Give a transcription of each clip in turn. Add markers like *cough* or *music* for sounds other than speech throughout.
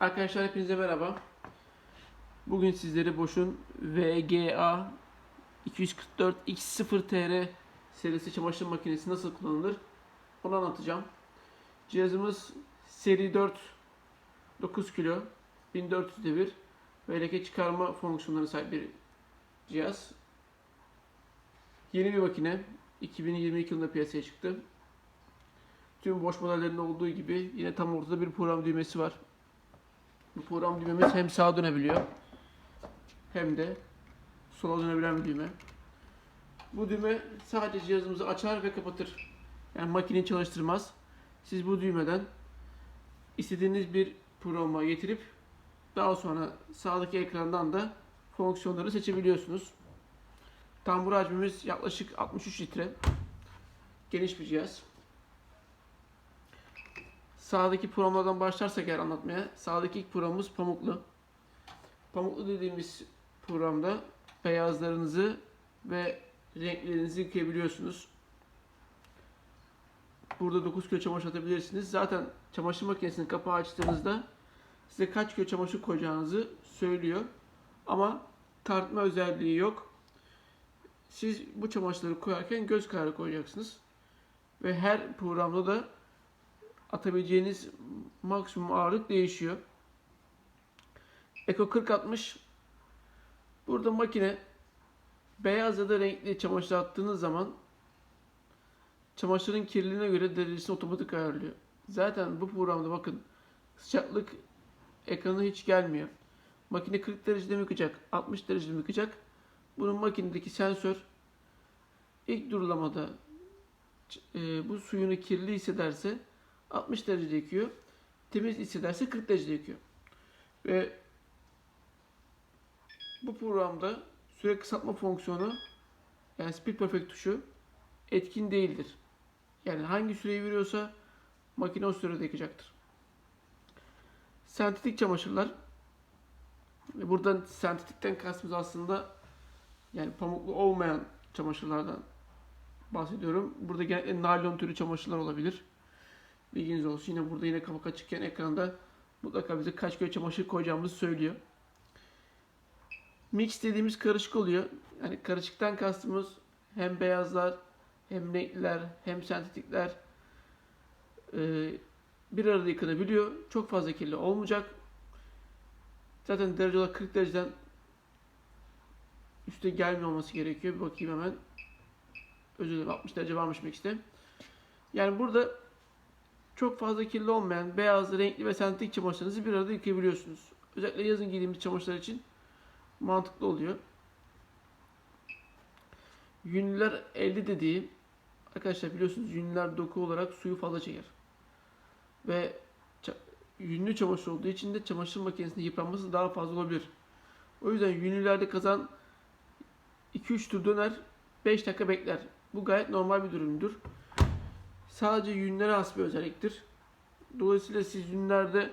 Arkadaşlar hepinize merhaba. Bugün sizlere Bosch'un VGA 244 X0 TR serisi çamaşır makinesi nasıl kullanılır onu anlatacağım. Cihazımız seri 4 9 kilo 1400 devir ve leke çıkarma fonksiyonları sahip bir cihaz. Yeni bir makine 2022 yılında piyasaya çıktı. Tüm Bosch modellerinde olduğu gibi yine tam ortada bir program düğmesi var. Bu program düğmemiz hem sağa dönebiliyor hem de sola dönebilen bir düğme. Bu düğme sadece cihazımızı açar ve kapatır. Yani makineyi çalıştırmaz. Siz bu düğmeden istediğiniz bir programa getirip daha sonra sağdaki ekrandan da fonksiyonları seçebiliyorsunuz. Tambur hacmimiz yaklaşık 63 litre. Geniş bir cihaz. Sağdaki programlardan başlarsak eğer anlatmaya. Sağdaki ilk programımız Pamuklu. Pamuklu dediğimiz programda beyazlarınızı ve renklerinizi yıkayabiliyorsunuz. Burada 9 kilo çamaşır atabilirsiniz. Zaten çamaşır makinesinin kapağı açtığınızda size kaç kilo çamaşır koyacağınızı söylüyor. Ama tartma özelliği yok. Siz bu çamaşırları koyarken göz kararı koyacaksınız. Ve her programda da atabileceğiniz maksimum ağırlık değişiyor. Eko 4060 burada makine beyaz ya da renkli çamaşır attığınız zaman çamaşırın kirliliğine göre derecesini otomatik ayarlıyor. Zaten bu programda bakın sıcaklık ekranı hiç gelmiyor. Makine 40 derecede mi yıkacak, 60 derecede mi yıkacak? Bunun makinedeki sensör ilk durulamada e, bu suyunu kirli hissederse 60 derecede yıkıyor. Temiz hissederse 40 derecede yıkıyor. Ve bu programda süre kısaltma fonksiyonu yani Speed Perfect tuşu etkin değildir. Yani hangi süreyi veriyorsa makine o sürede yıkacaktır. Sentetik çamaşırlar ve buradan sentetikten kastımız aslında yani pamuklu olmayan çamaşırlardan bahsediyorum. Burada genellikle naylon türü çamaşırlar olabilir. Bilginiz olsun. Yine burada yine kapak açıkken ekranda mutlaka bize kaç kilo çamaşır koyacağımızı söylüyor. Mix dediğimiz karışık oluyor. Yani karışıktan kastımız hem beyazlar, hem renkliler, hem sentetikler ee, bir arada yıkanabiliyor. Çok fazla kirli olmayacak. Zaten derece olarak 40 dereceden üste gelmiyor olması gerekiyor. Bir bakayım hemen. Özür dilerim 60 derece varmış mixte. Yani burada çok fazla kirli olmayan beyaz, renkli ve sentetik çamaşırlarınızı bir arada yıkayabiliyorsunuz. Özellikle yazın giydiğimiz çamaşırlar için mantıklı oluyor. Yünlüler elde dediği arkadaşlar biliyorsunuz yünlüler doku olarak suyu fazla çeker. Ve yünlü çamaşır olduğu için de çamaşır makinesinde yıpranması daha fazla olabilir. O yüzden yünlülerde kazan 2-3 tur döner 5 dakika bekler. Bu gayet normal bir durumdur. Sadece yünlere has bir özelliktir. Dolayısıyla siz yünlerde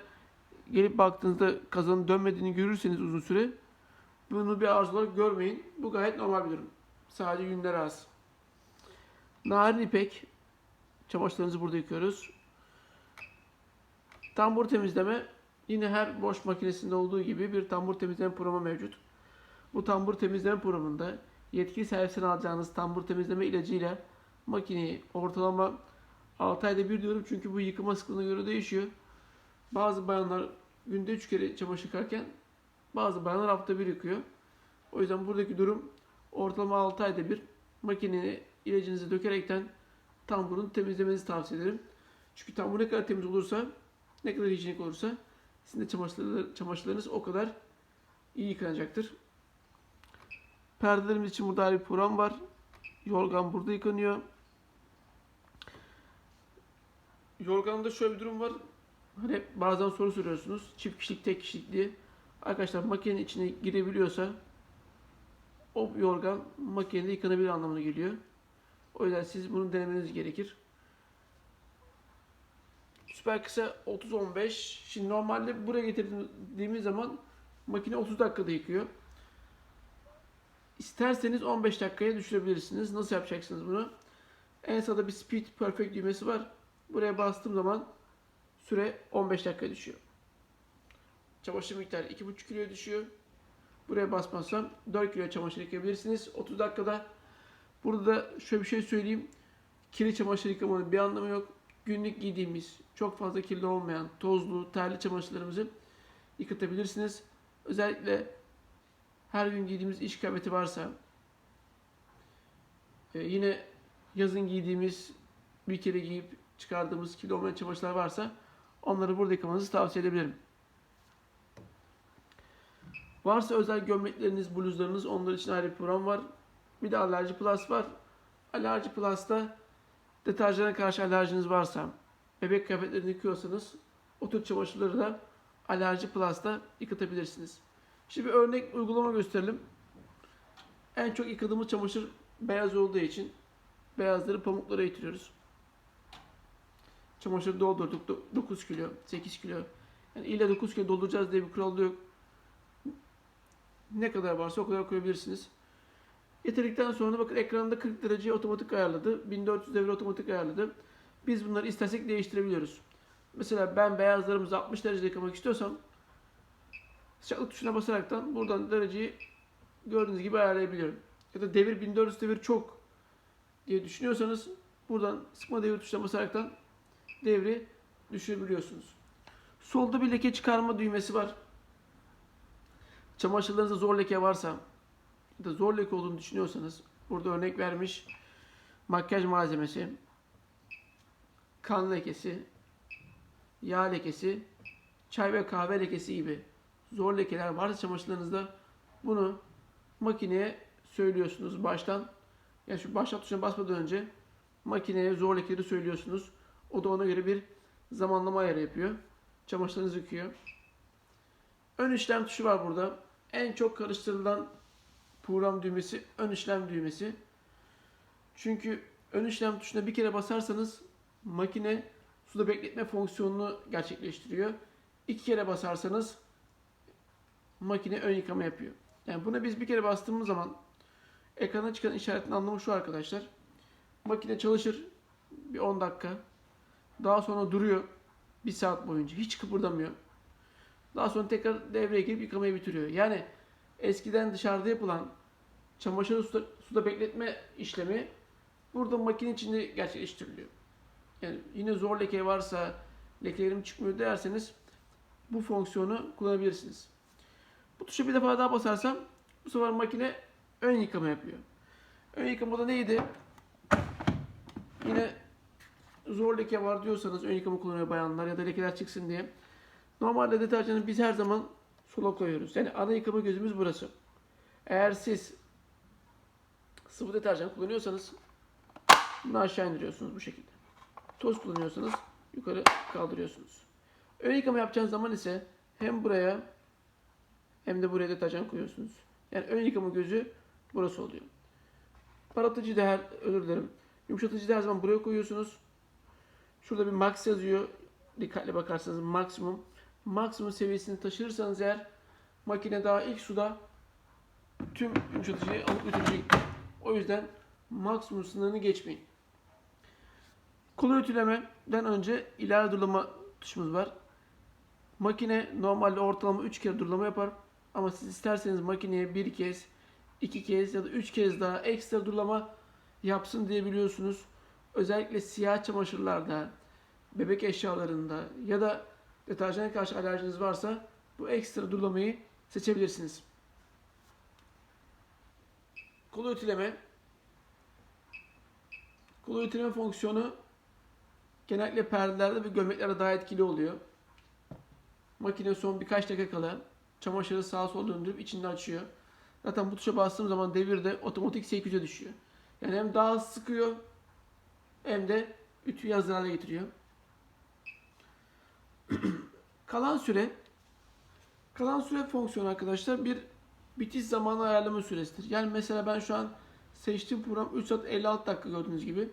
gelip baktığınızda kazanın dönmediğini görürseniz uzun süre bunu bir arzu olarak görmeyin. Bu gayet normal bir durum. Sadece yünlere has. Narin ipek. Çamaşırlarınızı burada yıkıyoruz. Tambur temizleme. Yine her boş makinesinde olduğu gibi bir tambur temizleme programı mevcut. Bu tambur temizleme programında yetkili servisten alacağınız tambur temizleme ilacıyla makineyi ortalama 6 ayda bir diyorum çünkü bu yıkama sıklığına göre değişiyor. Bazı bayanlar günde 3 kere çamaşır yıkarken bazı bayanlar hafta bir yıkıyor. O yüzden buradaki durum ortalama 6 ayda bir makineye ilacınızı dökerekten tamburunu temizlemenizi tavsiye ederim. Çünkü tambur ne kadar temiz olursa, ne kadar hijyenik olursa sizin de çamaşırlar, çamaşırlarınız o kadar iyi yıkanacaktır. Perdelerimiz için burada bir program var. Yorgan burada yıkanıyor. Yorganda şöyle bir durum var. Hani bazen soru soruyorsunuz. Çift kişilik, tek kişilik diye. Arkadaşlar makinenin içine girebiliyorsa o yorgan makinede yıkanabilir anlamına geliyor. O yüzden siz bunu denemeniz gerekir. Süper kısa 30-15. Şimdi normalde buraya getirdiğimiz zaman makine 30 dakikada yıkıyor. İsterseniz 15 dakikaya düşürebilirsiniz. Nasıl yapacaksınız bunu? En sağda bir Speed Perfect düğmesi var. Buraya bastığım zaman süre 15 dakika düşüyor. çamaşır miktarı 2,5 kiloya düşüyor. Buraya basmazsam 4 kilo çamaşır yıkayabilirsiniz 30 dakikada. Burada da şöyle bir şey söyleyeyim. Kirli çamaşır yıkamanın bir anlamı yok. Günlük giydiğimiz, çok fazla kirli olmayan, tozlu, terli çamaşırlarımızı yıkatabilirsiniz. Özellikle her gün giydiğimiz iş kıyafeti varsa, e, yine yazın giydiğimiz, bir kere giyip çıkardığımız kirli olmayan çamaşırlar varsa onları burada yıkamanızı tavsiye edebilirim. Varsa özel gömlekleriniz, bluzlarınız onlar için ayrı bir program var. Bir de Alerji Plus var. Alerji Plus'ta deterjana karşı alerjiniz varsa, bebek kıyafetlerini yıkıyorsanız o tür çamaşırları da Alerji Plus'ta yıkatabilirsiniz. Şimdi bir örnek uygulama gösterelim. En çok yıkadığımız çamaşır beyaz olduğu için beyazları pamuklara yitiriyoruz. Çamaşırı doldurduk. do- 9 kilo, 8 kilo. Yani illa 9 kilo dolduracağız diye bir kural yok. Ne kadar varsa o kadar koyabilirsiniz. Getirdikten sonra bakın ekranda 40 dereceyi otomatik ayarladı. 1400 devre otomatik ayarladı. Biz bunları istersek değiştirebiliyoruz. Mesela ben beyazlarımızı 60 derecede yıkamak istiyorsam sıcaklık tuşuna basaraktan buradan dereceyi gördüğünüz gibi ayarlayabiliyorum. Ya da devir 1400 devir çok diye düşünüyorsanız buradan sıkma devir tuşuna basaraktan devri düşürebiliyorsunuz. Solda bir leke çıkarma düğmesi var. Çamaşırlarınızda zor leke varsa ya da zor leke olduğunu düşünüyorsanız burada örnek vermiş makyaj malzemesi, kan lekesi, yağ lekesi, çay ve kahve lekesi gibi zor lekeler varsa çamaşırlarınızda bunu makineye söylüyorsunuz baştan. Yani şu başlat tuşuna basmadan önce makineye zor lekeleri söylüyorsunuz. O da ona göre bir zamanlama ayarı yapıyor. Çamaşırlarınızı yıkıyor. Ön işlem tuşu var burada. En çok karıştırılan program düğmesi ön işlem düğmesi. Çünkü ön işlem tuşuna bir kere basarsanız makine suda bekletme fonksiyonunu gerçekleştiriyor. İki kere basarsanız makine ön yıkama yapıyor. Yani buna biz bir kere bastığımız zaman ekrana çıkan işaretin anlamı şu arkadaşlar. Makine çalışır bir 10 dakika. Daha sonra duruyor bir saat boyunca. Hiç kıpırdamıyor. Daha sonra tekrar devreye girip yıkamayı bitiriyor. Yani eskiden dışarıda yapılan çamaşırı suda, suda bekletme işlemi burada makine içinde gerçekleştiriliyor. Yani yine zor leke varsa lekelerim çıkmıyor derseniz bu fonksiyonu kullanabilirsiniz. Bu tuşa bir defa daha basarsam bu sefer makine ön yıkama yapıyor. Ön yıkamada neydi? Yine zor leke var diyorsanız ön yıkama kullanıyor bayanlar ya da lekeler çıksın diye. Normalde deterjanı biz her zaman sola koyuyoruz. Yani ana yıkama gözümüz burası. Eğer siz sıvı deterjan kullanıyorsanız bunu aşağı indiriyorsunuz bu şekilde. Toz kullanıyorsanız yukarı kaldırıyorsunuz. Ön yıkama yapacağınız zaman ise hem buraya hem de buraya deterjan koyuyorsunuz. Yani ön yıkama gözü burası oluyor. Parlatıcı da her, özür dilerim. Yumuşatıcı da her zaman buraya koyuyorsunuz. Şurada bir max yazıyor. Dikkatli bakarsanız maksimum. Maksimum seviyesini taşırsanız eğer makine daha ilk suda tüm yumuşatıcıyı alıp götürecek. O yüzden maksimum sınırını geçmeyin. Kolu ütülemeden önce ileri durulama tuşumuz var. Makine normalde ortalama 3 kere durulama yapar. Ama siz isterseniz makineye bir kez, iki kez ya da üç kez daha ekstra durulama yapsın diyebiliyorsunuz. Özellikle siyah çamaşırlarda, bebek eşyalarında ya da deterjana karşı alerjiniz varsa bu ekstra durulamayı seçebilirsiniz. Kolu ütüleme. Kolu ütüleme fonksiyonu genellikle perdelerde ve gömleklerde daha etkili oluyor. Makine son birkaç dakika kala çamaşırı sağa sola döndürüp içinde açıyor. Zaten bu tuşa bastığım zaman devir de otomatik 8'e düşüyor. Yani hem daha sıkıyor hem de ütüyü hazır hale getiriyor. *clears throat* kalan süre kalan süre fonksiyonu arkadaşlar bir bitiş zamanı ayarlama süresidir. Yani mesela ben şu an seçtiğim program 3 saat 56 dakika gördüğünüz gibi.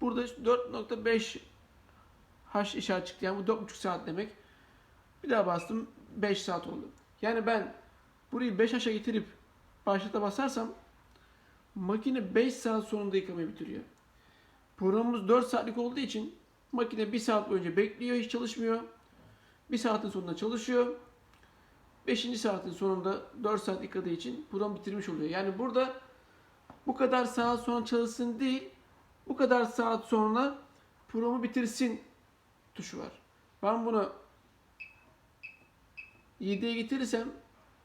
Burada 4.5 H işaret çıktı. Yani bu 4.5 saat demek. Bir daha bastım 5 saat oldu. Yani ben burayı 5 H'a getirip başlata basarsam makine 5 saat sonunda yıkamayı bitiriyor. Programımız 4 saatlik olduğu için makine 1 saat boyunca bekliyor, hiç çalışmıyor. Bir saatin sonunda çalışıyor. 5. saatin sonunda 4 saat yıkadığı için program bitirmiş oluyor. Yani burada bu kadar saat sonra çalışsın değil, bu kadar saat sonra programı bitirsin tuşu var. Ben bunu 7'ye getirirsem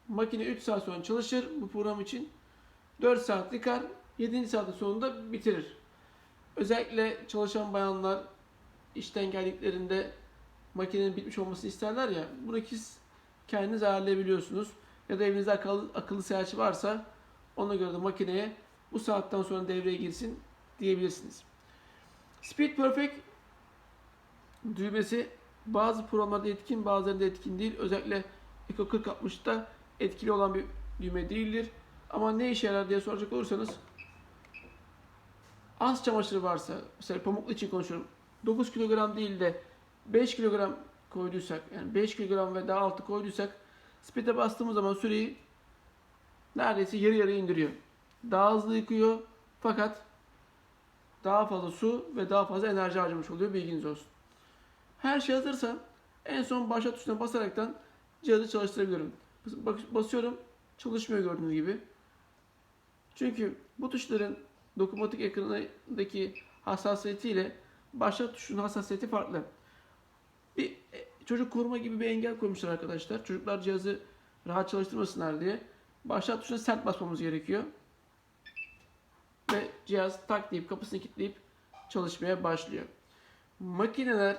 makine 3 saat sonra çalışır bu program için. 4 saat yıkar, 7. saatin sonunda bitirir. Özellikle çalışan bayanlar işten geldiklerinde makinenin bitmiş olmasını isterler ya. Bunu siz kendiniz ayarlayabiliyorsunuz. Ya da evinizde akıllı, akıllı sayaçı varsa ona göre de makineye bu saatten sonra devreye girsin diyebilirsiniz. Speed Perfect düğmesi bazı programlarda etkin bazılarında etkin değil. Özellikle Eco 4060'da etkili olan bir düğme değildir. Ama ne işe yarar diye soracak olursanız az çamaşırı varsa, mesela pamuklu için konuşuyorum. 9 kilogram değil de 5 kilogram koyduysak, yani 5 kilogram ve daha altı koyduysak speed'e bastığımız zaman süreyi neredeyse yarı yarı indiriyor. Daha hızlı yıkıyor fakat daha fazla su ve daha fazla enerji harcamış oluyor bilginiz olsun. Her şey hazırsa en son başlat tuşuna basaraktan cihazı çalıştırabiliyorum. Bak- Basıyorum çalışmıyor gördüğünüz gibi. Çünkü bu tuşların dokunmatik ekranındaki hassasiyetiyle başlat tuşunun hassasiyeti farklı. Bir e, çocuk koruma gibi bir engel koymuşlar arkadaşlar. Çocuklar cihazı rahat çalıştırmasınlar diye. Başlat tuşuna sert basmamız gerekiyor. Ve cihaz tak deyip kapısını kilitleyip çalışmaya başlıyor. Makineler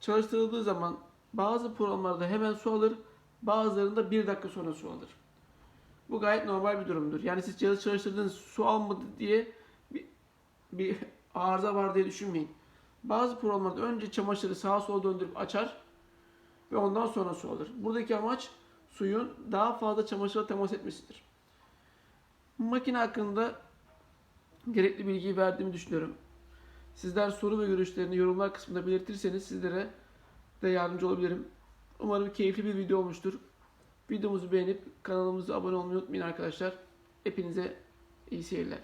çalıştırıldığı zaman bazı programlarda hemen su alır, bazılarında bir dakika sonra su alır. Bu gayet normal bir durumdur. Yani siz cihazı çalıştırdığınız su almadı diye bir, bir *laughs* arıza var diye düşünmeyin. Bazı programlarda önce çamaşırı sağa sola döndürüp açar ve ondan sonra su alır. Buradaki amaç suyun daha fazla çamaşıra temas etmesidir. Makine hakkında gerekli bilgiyi verdiğimi düşünüyorum. Sizler soru ve görüşlerini yorumlar kısmında belirtirseniz sizlere de yardımcı olabilirim. Umarım keyifli bir video olmuştur. Videomuzu beğenip kanalımıza abone olmayı unutmayın arkadaşlar. Hepinize iyi seyirler.